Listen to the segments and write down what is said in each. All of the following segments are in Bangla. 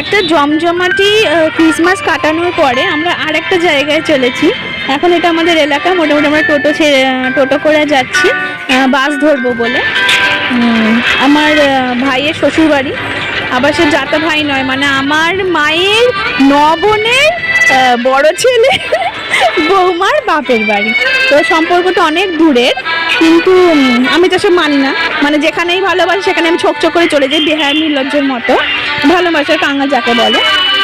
একটা জমজমাটি ক্রিসমাস কাটানোর পরে আমরা আর একটা জায়গায় চলেছি। এখন এটা আমাদের এলাকা, মোটামুটি আমরা টোটো ছেড়ে টোটো করে যাচ্ছি বাস ধরবো বলে। আমার ভাইয়ের শ্বশুরবাড়ি। আবার সে যাতা ভাই নয় মানে আমার মায়ের ন বড় ছেলে, বৌমার বাপের বাড়ি। তো সম্পর্কটা অনেক দূরের, কিন্তু আমি তো সে মানি না। মানে যেখানেই ভালোবাসি, সেখানে আমি ছোক ছোক করে চলে যাই, বেহায়, নির্লজ্জের মতো। ভালোবাসার কাঙ্গা যাকে বলে।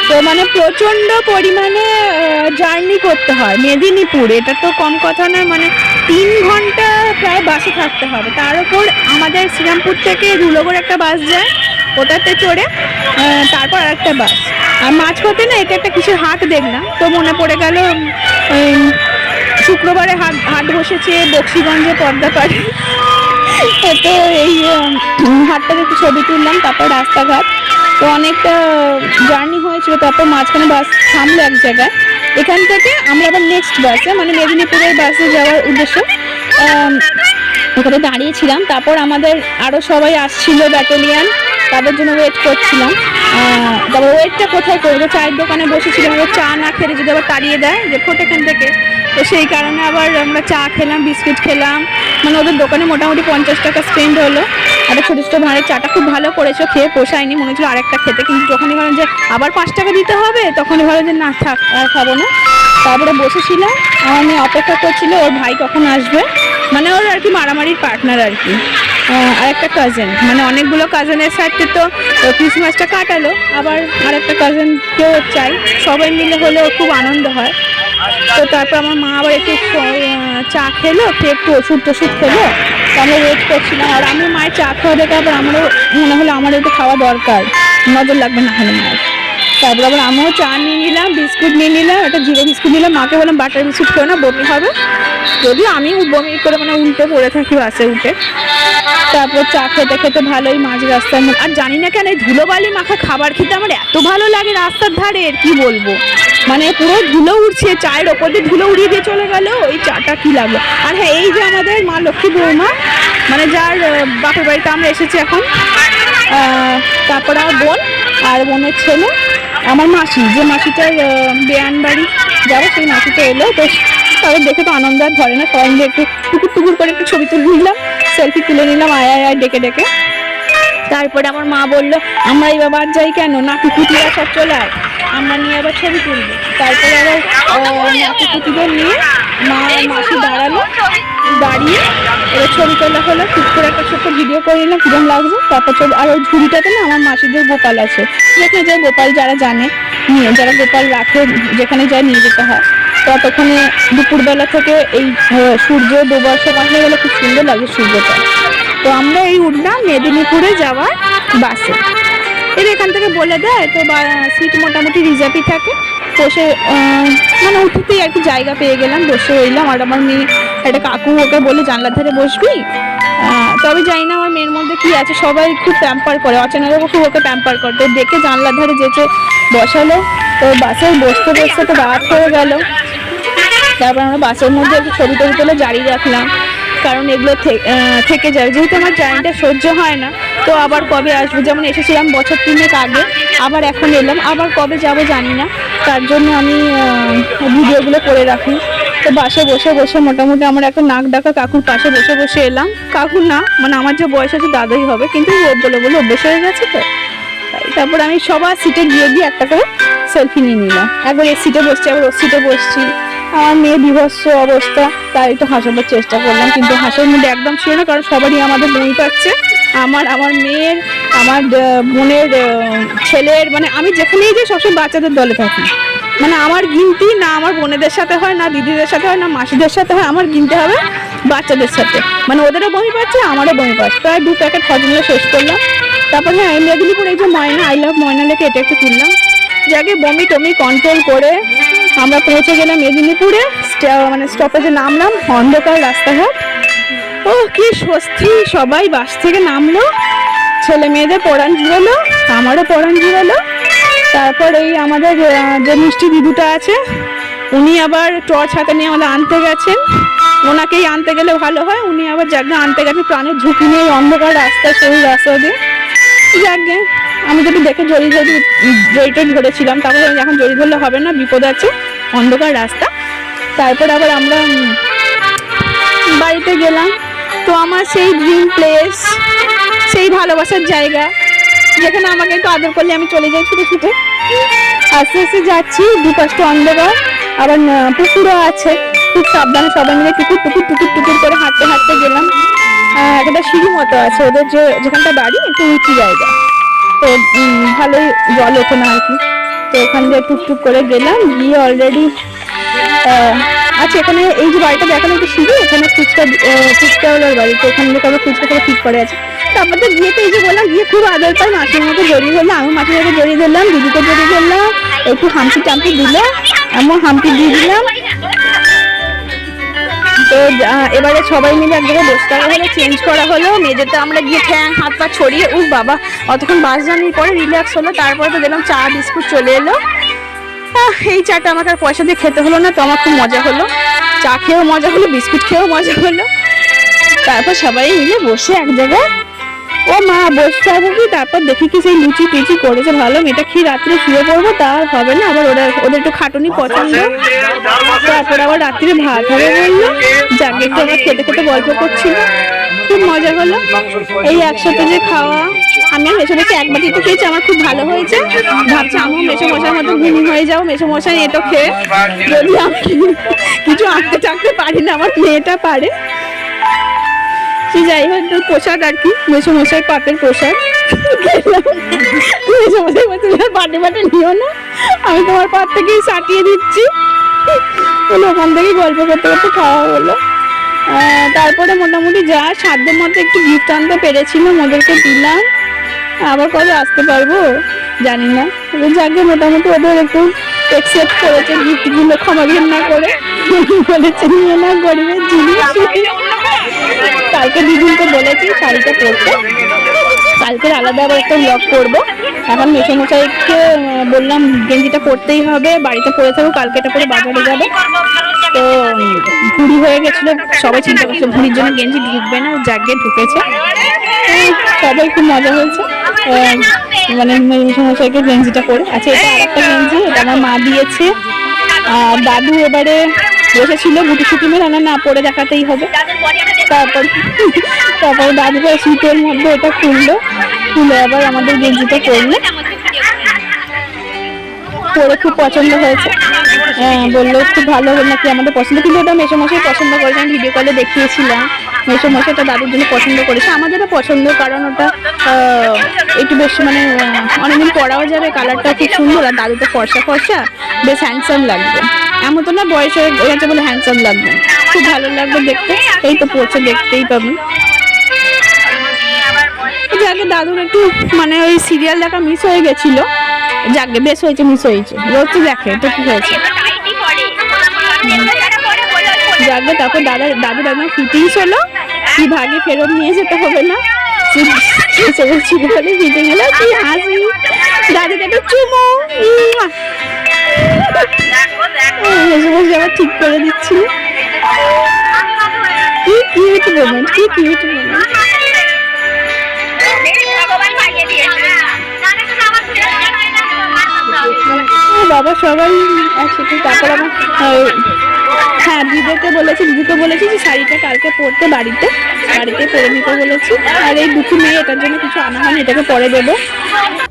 তো মানে প্রচণ্ড পরিমাণে জার্নি করতে হয় মেদিনীপুর। এটা তো কম কথা নয় মানে তিন ঘণ্টা প্রায় বাসে থাকতে হবে। তার উপর আমাদের শ্রীরামপুর থেকে ধুলোগড় একটা বাস যায়, ওটাতে চড়ে তারপর আর একটা বাস আর মাঝপথে না, এটা একটা কিসের হাট দেখলাম, তো মনে পড়ে গেল শুক্রবারে হাট হাট বসেছে বক্সিগঞ্জে পদ্মাপাড়ে তো এই হাটটাতে ছবি তুললাম, তারপর রাস্তাঘাট। তো অনেকটা জার্নি হয়েছিল, তারপর মাঝখানে বাস থামলো এক জায়গায়। এখান থেকে আমরা আবার নেক্সট বাসে মানে মেদিনীপুরের বাসে যাওয়ার উদ্দেশ্য। ওখানে দাঁড়িয়েছিলাম, তারপর আমাদের আরও সবাই আসছিল ব্যাটালিয়ান তাদের জন্য ওয়েট করছিলাম। তারপর ওয়েটটা কোথায় করব? চায়ের দোকানে বসেছিলাম এবার চা না খেলে যদি আবার তাড়িয়ে দেয়, যে ফোট এখান থেকে। তো সেই কারণে আবার আমরা চা খেলাম, বিস্কিট খেলাম। মানে ওদের দোকানে মোটামুটি পঞ্চাশ টাকা স্পেন্ড হলো। একটা ছোটো ছোটো ভাঁড়ের চাটা খুব ভালো করেছ খেয়ে পোষায়নি মনে হচ্ছিল আরেকটা খেতে। কিন্তু যখনই ভাবলাম যে আবার পাঁচ টাকা দিতে হবে তখনই ভালো যে না থাক আর খাব না। তারপরে বসেছিলাম আমার মেয়ে অপেক্ষা করছিল ওর ভাই কখন আসবে? মানে ওর আর কি মারামারির পার্টনার আর কি। আহ, আর একটা কাজিন মানে অনেকগুলো কাজেনের সাথে তো ক্রিসমাসটা কাটালো আবার আর একটা কাজিনকেও চাই। সবাই মিলে হলে খুব আনন্দ হয়। তো তারপর আমার মা আবার একটু চা খেলো, খেয়ে একটু ওষুধ টষুধ খেলো। আমরা ওয়েট করছিলাম। আর আমি মায়ের চা খাওয়া দেখে আবার আমারও মনে হলো আমার একটু খাওয়া দরকার। নজর লাগবে না হলে মায়ের। তারপর আবার আমিও চা নিয়ে নিলাম, বিস্কুট নিয়ে নিলাম, একটা জিরো বিস্কুট নিলাম। মাকে বললাম, বাটার বিস্কুট খেয়ে না, বমি হবে? যদিও আমি বমি করে মানে উল্টে পড়ে থাকি বাসে উঠে। তারপর চা খেতে খেতে ভালোই মাঝ রাস্তার মধ্যে আর জানি না কেন এই ধুলোবালি মাখা খাবার খেতে আমার এত ভালো লাগে রাস্তার ধারে কি বলব? মানে পুরো ধুলো উঠছে চায়ের ওপর দিয়ে ধুলো উড়িয়ে দিয়ে চলে গেল, ওই চাটা কি লাগল? আর হ্যাঁ এই যে আমাদের মা লক্ষ্মী বৌমা মানে যার বাপের বাড়িতে আমরা এসেছি এখন তারপর আমার বোন আর বোনের ছেলে, আমার মাসি, যে মাসিটার বেয়ান বাড়ি যাব, সেই মাসিটা এলো তো তাদের দেখে তো আনন্দ আর ধরে না, সবাই মিলে একটু টুকুর টুকুর করে একটু ছবি তুলে নিলাম সেলফি তুলে নিলাম, আয় আয় ডেকে ডেকে। তারপরে আমার মা বলল, আমরা এবার বাদ যাই কেন? নাতি কুটিরা সব চলে আয়। আমরা নিয়ে আবার ছবি তুলবো। তারপরে আবার নাতি কুটিদের নিয়ে মা মাসি দাঁড়াল, দাঁড়িয়ে এবার ছবি তোলা হলো। ঠিক করে একটা ছোট্ট ভিডিও করে নিলাম, কিরম লাগছে তারপর ছবি আর ওই ঝুড়িটাতে না আমার মাসিদের গোপাল আছে। যেখানে যায় গোপাল যারা জানে, নিয়ে, যারা গোপাল রাখে, যেখানে যায় নিয়ে যেতে হয়। ততক্ষণে দুপুরবেলা থেকে এই সূর্য ডোবার সময় হয়ে গেলে, খুব সুন্দর লাগে সূর্যটা। তো আমরা এই উঠলাম মেদিনীপুরে যাওয়ার বাসে। এর এখান থেকে বলে দেয়, তো বা, সিট মোটামুটি রিজার্ভই থাকে। বসে মানে উঠতেই আর কি জায়গা পেয়ে গেলাম, বসে রইলাম। আর আমার মেয়ে, একটা কাকু ওকে বলে জানলার ধারে বসবি? তবে জানি না আমার মেয়ের মধ্যে কি আছে, সবাই খুব প্যাম্পার করে। অচেনারা খুব ওকে প্যাম্পার করে। তো দেখে জানলার ধারে যেচে বসালো। তো বাসে বসতে বসতে তো রাত হয়ে গেল। তারপর আমরা বাসের মধ্যে একটু ছবি টবি তুলে জারি রাখলাম। কারণ এগুলো থেকে যায়। যেহেতু আমার জার্নিটা সহ্য হয় না, তো আবার কবে আসব? যেমন এসেছিলাম বছর তিনেক আগে, আবার এখন এলাম। আবার কবে যাব জানি না। তার জন্য আমি ভিডিওগুলো করে রাখি। তো বাসে বসে বসে মোটামুটি আমার একটা নাক ডাকা কাকুর পাশে বসে বসে এলাম। কাকু না মানে আমার যে বয়স আছে দাদাই হবে, কিন্তু বলে বলে অভ্যেস হয়ে গেছে তো। তারপর আমি সবার সিটে গিয়ে গিয়ে একটা করে সেলফি নিয়ে নিলাম। একবার এর সিটে বসছি, আবার ওর সিটে বসছি। আমার মেয়ে বিভৎস অবস্থা, তাই একটু হাসাবার চেষ্টা করলাম। কিন্তু হাসার মধ্যে একদম ছিল না, কারণ সবারই আমাদের বই পাচ্ছে। আমার আমার মেয়ের, আমার বোনের ছেলের মানে আমি যেখানেই যাই সবসময় বাচ্চাদের দলে থাকি। মানে আমার গিনতি না আমার বোনেদের সাথে হয়, না দিদিদের সাথে হয়, না মাসিদের সাথে হয়, আমার গিনতে হবে বাচ্চাদের সাথে। মানে ওদেরও বমি পাচ্ছে, আমারও বমি পাচ্ছে। প্রায় দু প্যাকেট হজমলা শেষ করলাম। তারপর হ্যাঁ মেদিনীপুর এই যে ময়না আই লাভ ময়না লেখে এটা একটু তুললাম। যাকে বমি টমি কন্ট্রোল করে আমরা পৌঁছে গেলাম মেদিনীপুরে। মানে স্টপেজে নামলাম, অন্ধকার রাস্তাঘাট। ও কি স্বস্তি! সবাই বাস থেকে নামলো। ছেলে মেয়েদের পড়ান জুড়ালো, আমারও পড়ান জুড়ালো। তারপর এই আমাদের যে মিষ্টি দিদুটা আছে, উনি আবার টর্চ হাতে নিয়ে আমাদের আনতে গেছেন। ওনাকেই আনতে গেলে ভালো হয়, উনি আবার জায়গা আনতে গেছে, প্রাণের ঝুঁকি নিয়ে অন্ধকার রাস্তা, সেই রাস্তা দিয়ে। যাকে আমি যদি দেখে জড়ি ধরি জড়িটা ধরেছিলাম তারপরে এখন জড়ি ধরলে হবে না, বিপদ আছে। অন্ধকার রাস্তা। তারপর আবার আমরা বাড়িতে গেলাম। তো আমার সেই ড্রিম প্লেস সেই ভালোবাসার জায়গা, যেখানে আমাকে একটু আদর করলে আমি চলে যাই ছুটে ছুটে। আস্তে আস্তে যাচ্ছি, দুপাশটা অন্ধকার, আবার পুকুরও আছে। খুব সাবধানে সবাই মিলে টুকুর টুকুর টুকুর টুকুর করে হাঁটতে হাঁটতে গেলাম। একটা সিঁড়ি মতো আছে, ওদের যে, যেখানটা বাড়ি, একটু উঁচু জায়গা। তো ভালোই জল ওখানে আর কি। তো ওখান দিয়ে টুকটুক করে গেলাম, গিয়ে অলরেডি আচ্ছা এখানে এই যে বাড়িটা দেখানো একটু সিঁড়ি এখানে ফুচকা ফুচকা ফুচকাওয়ালার বাড়ি তো ওখান থেকে আবার ফুচকা করে ঠিক করে আছে। তারপর তো গিয়ে তো এই যে বললাম, গিয়ে খুব আদর পাই, মাসির মতো জড়িয়ে ধরলাম, আমি মাসির মতো জড়িয়ে ধরলাম, দিদিকে জড়িয়ে ধরলাম, একটু হাম্পি টাম্পি দিল এমন হাম্পি দিয়ে দিলাম তো এবারে সবাই মিলে এক জায়গায় বসতে হলো চেঞ্জ করা হলো, মেঝেতে আমরা গিয়ে ঠ্যাং, হাত পা ছড়িয়ে, উফ বাবা, অতক্ষণ বাস জার্নির পরে রিল্যাক্স হলো, তারপরে তো দেখলাম চা, বিস্কুট চলে এলো। এই চাটা আমাকে আর পয়সা দিয়ে খেতে হলো না, তো আমার খুব মজা হলো। চা খেয়েও মজা হলো, বিস্কুট খেয়েও মজা হলো। তারপর সবাই মিলে বসে এক জায়গায় ও মা বসতে হবে কি? তারপর দেখি কি সেই লুচি টুচি করেছে। ভালো মেয়েটা কি রাত্রে শুয়ে পড়ব? তা আর হবে না, আবার ওরা ওদের একটু খাটুনি পছন্দ। তারপর আবার রাত্রে ভাত হবে বলল। যাকে, একটু আমরা খেতে খেতে গল্প করছিল। খুব মজা হলো। এই একসাথে যে খাওয়া, আমি মেসো মেসে এক বাটি তো খেয়েছি, আমার খুব ভালো হয়েছে। ভাবছি আমিও মেসো মশার মতো ঘুমি হয়ে যাও। মেসো মশাই এটো খেয়ে যদি আমি কিছু আঁকতে চাকতে পারি না, আমার মেয়েটা পারে। সে যাই হোক প্রসাদ আর কি। মেসো মশাই পাতের প্রসাদ। খেলাম। মশাই বলছে "এবার পাটে পাটে নিও না। আমি তোমার পাত থেকেই সাটিয়ে দিচ্ছি। বলে ওখান থেকে গল্প করতে করতে খাওয়া হলো। তারপরে মোটামুটি যা সাধ্যের মধ্যে একটু গিফট আনতে পেরেছিলাম ওদেরকে দিলাম। আবার কবে আসতে পারব? জানি না। যাকে মোটামুটি ওদের একটু একসেপ্ট করেছে গিফটগুলো ক্ষমা ঘেন্না করে। বলেছে নিয়ে না গরিবের জিনিস। কালকে দিদিনকে বলেছি শাড়িটা পরতে। কালকে আলাদা আবার একটা ব্লগ করব। এখন মেশামশাইকে বললাম গেঞ্জিটা পরতেই হবে, বাড়িতে পরে থাকব কালকে এটা করে বাজারে যাবে। তো ঘুড়ি হয়ে গেছিল, সবাই চিন্তা করছিল ঘুড়ির জন্য গেঞ্জি ঢুকবে না জাগে ঢুকেছে। সবাই খুব মজা হয়েছে। মানে মেশামশাইকে গেঞ্জিটা পরে। আচ্ছা এটা আর একটা গেঞ্জি, এটা আমার মা দিয়েছে। আর দাদু এবারে বসেছিল গুটি সুটি মেয়ে না না পরে দেখাতেই হবে। তারপর তারপর দাদুকে শীতের মধ্যে ওটা খুললো। খুলে আবার আমাদের গেঞ্জিটা পরলো। পরে খুব পছন্দ হয়েছে। হ্যাঁ, বলল খুব ভালো নাকি আমাদের পছন্দ? কিন্তু ওটা মেসোমশাই পছন্দ করেছে আমি ভিডিও কলে দেখিয়েছিলাম। মেসোমশাইটা দাদুর জন্য পছন্দ করেছে। আমাদেরও পছন্দ, কারণ ওটা একটু বেশ মানে অনেকদিন পরাও যাবে, কালারটা খুব সুন্দর, আর দাদু তো ফর্সা ফর্সা, বেশ হ্যান্ডসাম লাগবে। এমন তো না, বয়স হয়ে গেছে বলে হ্যান্ডসাম লাগবে খুব ভালো লাগবে দেখতে, এই তো পড়ছে, দেখতেই পাবেন যাকে, দাদুর একটু মানে ওই সিরিয়াল দেখা মিস হয়ে গেছিল। যাকে বেশ হয়েছে মিস হয়েছে। রোজ তো দেখে, তো কি হয়েছে? যাকে তারপর দাদা দাদুর একদম ফিটিংস হলো কি ভাগে ফেরত নিয়ে যেতে হবে না? এসে বলছিল বলে ফিটিং হলো কি হাসি? দাদুকে একটু চুমো। বসে বসে আবার ঠিক করে দিচ্ছি। কি কিউট মোমেন্ট কি কিউট মোমেন্ট বাবা সবাই একসাথে তারপর আমার আহ, হ্যাঁ দিদিকে বলেছি দিদিকে বলেছি যে শাড়িটা কালকে পরতে বাড়িতে বাড়িতে পরে নিতে বলেছি। আর এই দুটো মেয়ে এটার জন্য কিছু আনা হয়নি, এটাকে পরে দেবো।